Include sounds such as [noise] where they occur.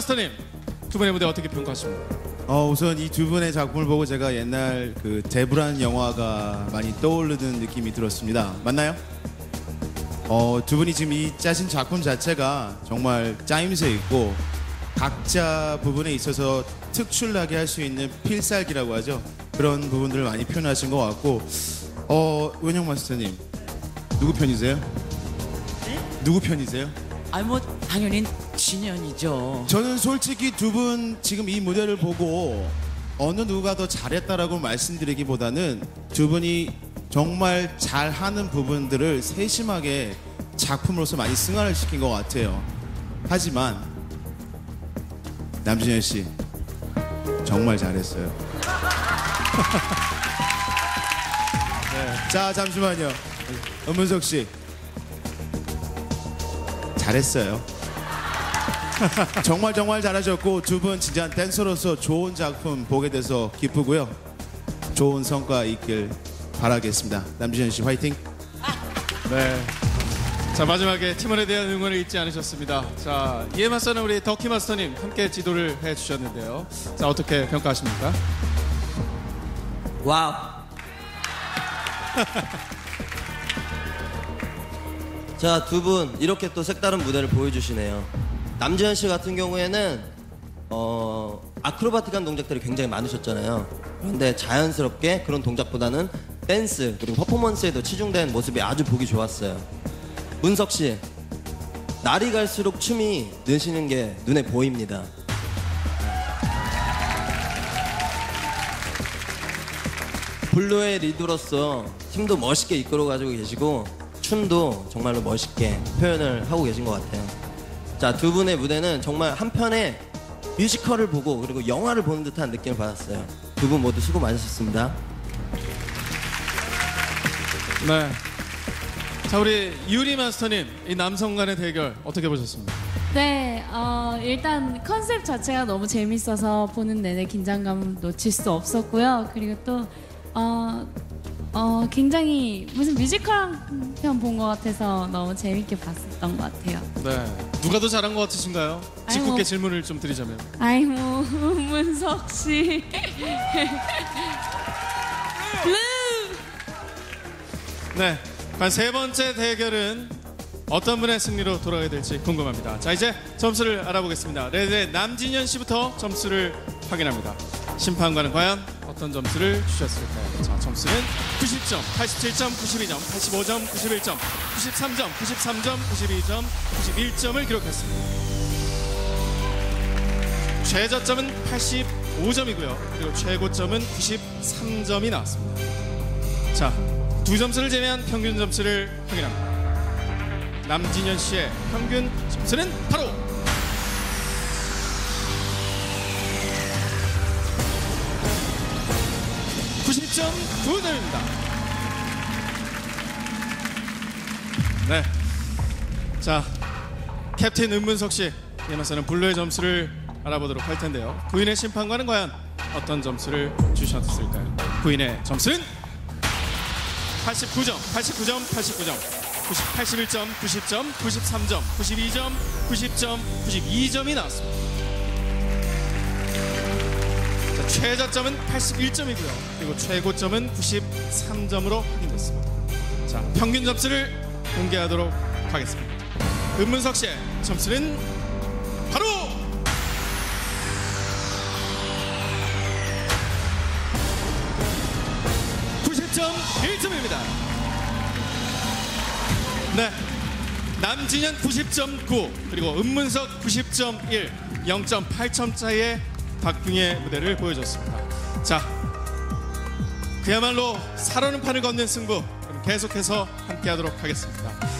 마스터님 두 분의 무대 어떻게 평가하십니까? 어, 우선 이 두 분의 작품을 보고 제가 옛날 그 데브란 영화가 많이 떠오르는 느낌이 들었습니다. 맞나요? 어, 두 분이 지금 이 짜신 작품 자체가 정말 짜임새 있고 각자 부분에 있어서 특출나게 할 수 있는 필살기라고 하죠. 그런 부분들을 많이 표현하신 것 같고 어, 은영 마스터님 누구 편이세요? 누구 편이세요? 아니 뭐 당연히 진현이죠. 저는 솔직히 두 분 지금 이 무대를 보고 어느 누가 더 잘했다라고 말씀드리기보다는 두 분이 정말 잘하는 부분들을 세심하게 작품으로서 많이 승화를 시킨 것 같아요. 하지만 남준현 씨 정말 잘했어요. [laughs] 자 잠시만요. 은문석 씨 잘했어요. [laughs] 정말 정말 잘하셨고 두 분 진짜 댄서로서 좋은 작품 보게 돼서 기쁘고요. 좋은 성과 있길 바라겠습니다. 남준현 씨 화이팅. 네. 자 마지막에 팀원에 대한 응원을 잊지 않으셨습니다. 자 이에 맞서는 우리 덕키 마스터님 함께 지도를 해주셨는데요. 자 어떻게 평가하십니까? 와우. [laughs] 자, 두 분 이렇게 또 색다른 무대를 보여주시네요. 남재현 씨 같은 경우에는 어, 아크로바틱한 동작들이 굉장히 많으셨잖아요. 그런데 자연스럽게 그런 동작보다는 댄스 그리고 퍼포먼스에도 치중된 모습이 아주 보기 좋았어요. 문석 씨, 날이 갈수록 춤이 느시는 게 눈에 보입니다. 블루의 리더로서 팀도 멋있게 이끌어가지고 계시고 춤도 정말로 멋있게 표현을 하고 계신 것 같아요. 자, 두 분의 무대는 정말 한 편의 뮤지컬을 보고 그리고 영화를 보는 듯한 느낌을 받았어요. 두 분 모두 수고 많으셨습니다. 네. 자 우리 유리 마스터님 이 남성 간의 대결 어떻게 보셨습니까? 네, 어, 일단 컨셉 자체가 너무 재밌어서 보는 내내 긴장감 놓칠 수 없었고요. 그리고 또, 어, 어, 굉장히 무슨 뮤지컬 한편본 것 같아서 너무 재밌게 봤었던 것 같아요. 네. 누가 더 잘한 것 같으신가요? 짓궂게 아이고. 질문을 좀 드리자면. 아이, 뭐, [laughs] 문석 씨. [laughs] 네. 과연 세 번째 대결은 어떤 분의 승리로 돌아가게 될지 궁금합니다. 자, 이제 점수를 알아보겠습니다. 레드의 남진현 씨부터 점수를 확인합니다. 심판관은 과연 어떤 점수를 주셨을까요? 자, 점수는 90점, 87점, 92점, 85점, 91점, 93점, 93점, 92점, 91점을 기록했습니다. 최저점은 85점이고요. 그리고 최고점은 93점이 나왔습니다. 자, 두 점수를 제외한 평균 점수를 확인합니다. 남진현 씨의 평균 점수는 바로 90.9점입니다. 네. 자, 캡틴 은문석 씨, 이에 맞서는 블루의 점수를 알아보도록 할 텐데요. 부인의 심판관은 과연 어떤 점수를 주셨을까요? 부인의 점수는 89점, 89점, 89점, 90, 81점, 90점, 93점, 92점, 90점, 92점이 나왔습니다. 최저점은 81점이고요. 그리고 최고점은 93점으로 확인됐습니다. 자, 평균 점수를 공개하도록 하겠습니다. 은문석 씨의 점수는 바로 90.1점입니다. 네. 남진현 90.9 그리고 은문석 90.1 0.8점 차이의 박빙의 무대를 보여줬습니다. 자, 그야말로 살아는 판을 걷는 승부 계속해서 함께하도록 하겠습니다.